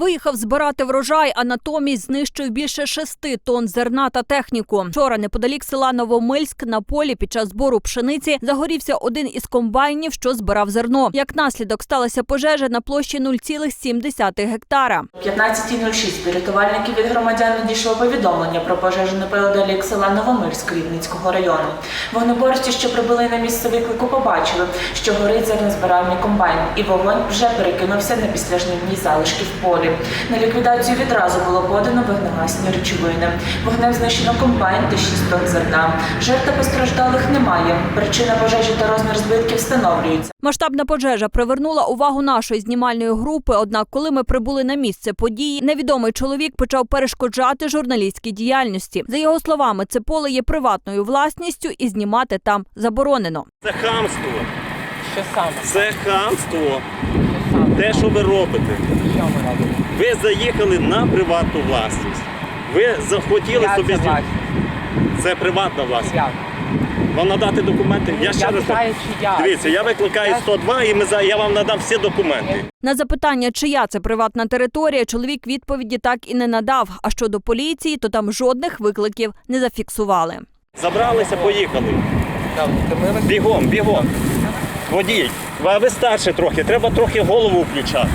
Виїхав збирати врожай, а натомість знищив більше шести тонн зерна та техніку. Вчора неподалік села Новомильськ на полі під час збору пшениці загорівся один із комбайнів, що збирав зерно. Як наслідок сталася пожежа на площі 0,7 гектара. 15.06 рятувальників від громадян надійшло повідомлення про пожежу неподалік села Новомирськ Рівненського району. Вогнеборці, що прибули на місце виклику, побачили, що горить зернозбиральний комбайн, і вогонь вже перекинувся на післяжнивні залишки в полі. На ліквідацію відразу було подано вогнегасні речовини. Вогнем знищено комбайн та 6 тонн зерна. Жертв постраждалих немає. Причина пожежі та розмір збитків встановлюється. Масштабна пожежа привернула увагу нашої знімальної групи. Однак, коли ми прибули на місце події, невідомий чоловік почав перешкоджати журналістській діяльності. За його словами, це поле є приватною власністю і знімати там заборонено. Це хамство. Що саме? Це хамство. Те, що ви робите. Ви заїхали на приватну власність. Ви захотіли Я собі це Це приватна власність. Вам надати документи? Я ще Я раз питаю, дивіться, я викликаю Я- 102 і ми за я вам надам всі документи. На запитання, чия це приватна територія, чоловік відповіді так і не надав. А щодо поліції, то там жодних викликів не зафіксували. Забралися, поїхали. Бігом, бігом. Водій, а ви старше трохи, треба трохи голову включати.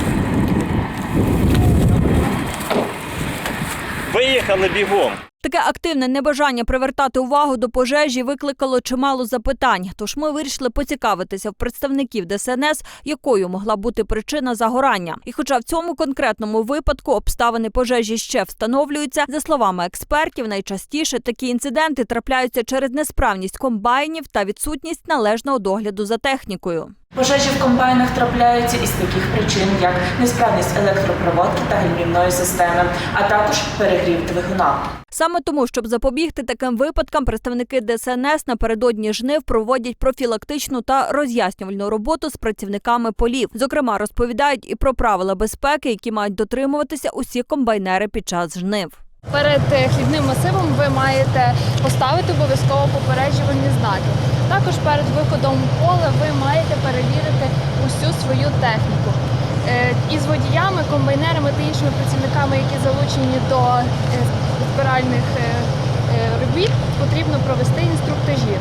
Виїхали бігом. Таке активне небажання привертати увагу до пожежі викликало чимало запитань. Тож ми вирішили поцікавитися в представників ДСНС, якою могла бути причина загорання. І хоча в цьому конкретному випадку обставини пожежі ще встановлюються, за словами експертів, найчастіше такі інциденти трапляються через несправність комбайнів та відсутність належного догляду за технікою. Пожежі в комбайнах трапляються із таких причин, як несправність електропроводки та гальмівної системи, а також перегрів двигуна. Саме тому, щоб запобігти таким випадкам, представники ДСНС напередодні жнив проводять профілактичну та роз'яснювальну роботу з працівниками полів. Зокрема, розповідають і про правила безпеки, які мають дотримуватися усі комбайнери під час жнив. Перед е, хлібним масивом ви маєте поставити обов'язково попереджувальні знаки. Також перед виходом у поле ви маєте перевірити усю свою техніку. Е, Із водіями, комбайнерами та іншими працівниками, які залучені до збиральних е, е, робіт, потрібно провести інструктажі.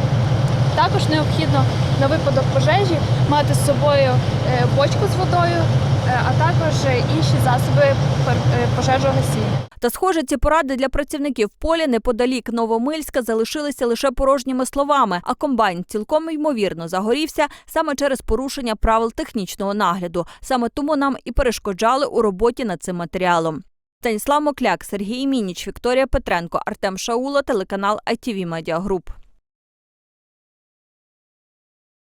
Також необхідно на випадок пожежі мати з собою е, бочку з водою, а також інші засоби пожежогасіння. Та, схоже, ці поради для працівників поля неподалік Новомильська залишилися лише порожніми словами, а комбайн цілком ймовірно загорівся саме через порушення правил технічного нагляду. Саме тому нам і перешкоджали у роботі над цим матеріалом. Станіслав Мокляк, Сергій Мініч, Вікторія Петренко, Артем Шаула, телеканал ITV Media.